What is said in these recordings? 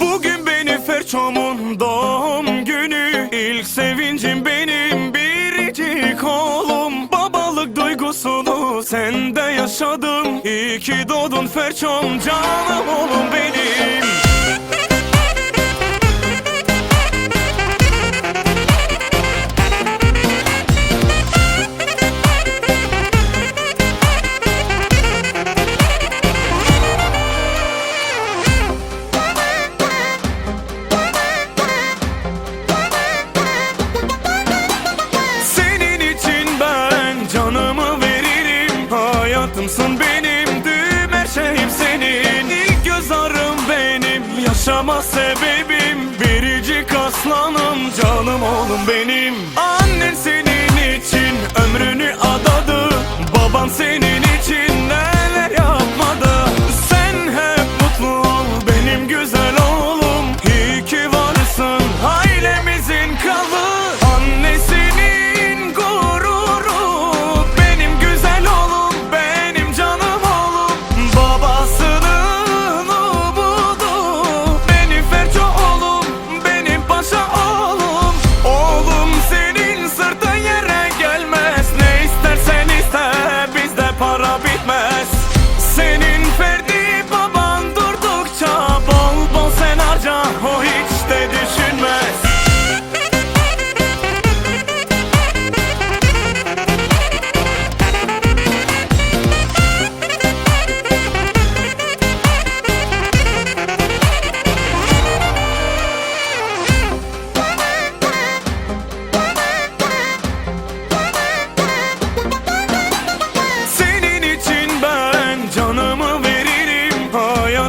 Bugün benim Ferçom'un doğum günü. İlk sevincim benim biricik oğlum. Babalık duygusunu sende yaşadım. İyi ki doğdun Ferçom canım oğlum benim Hayatımsın benim tüm her şeyim senin. İlk göz ağrım benim Yaşama sebebim. Biricik aslanım Canım oğlum benim. Annen senin için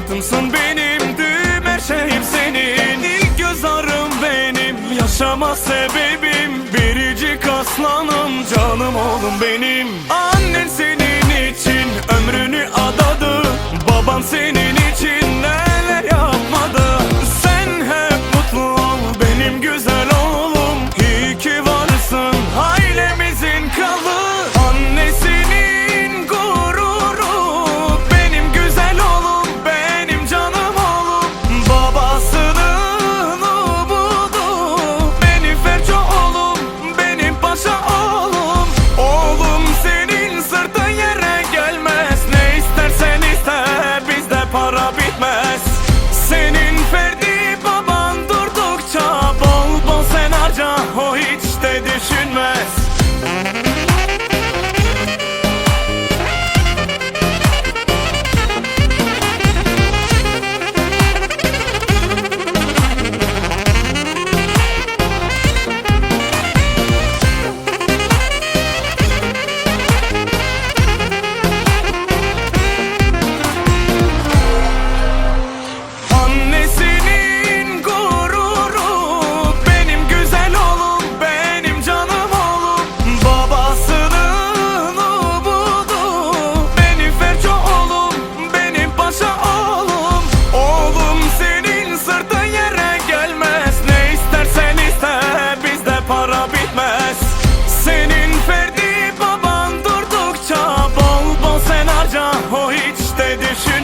Hayatımsın benim her şeyim senin. İlk göz ağrım benim Yaşama sebebim. Biricik aslanım Canım oğlum benim. Annen senin için Ömrünü adadı Baban senin mess.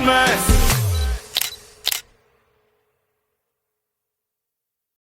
mess.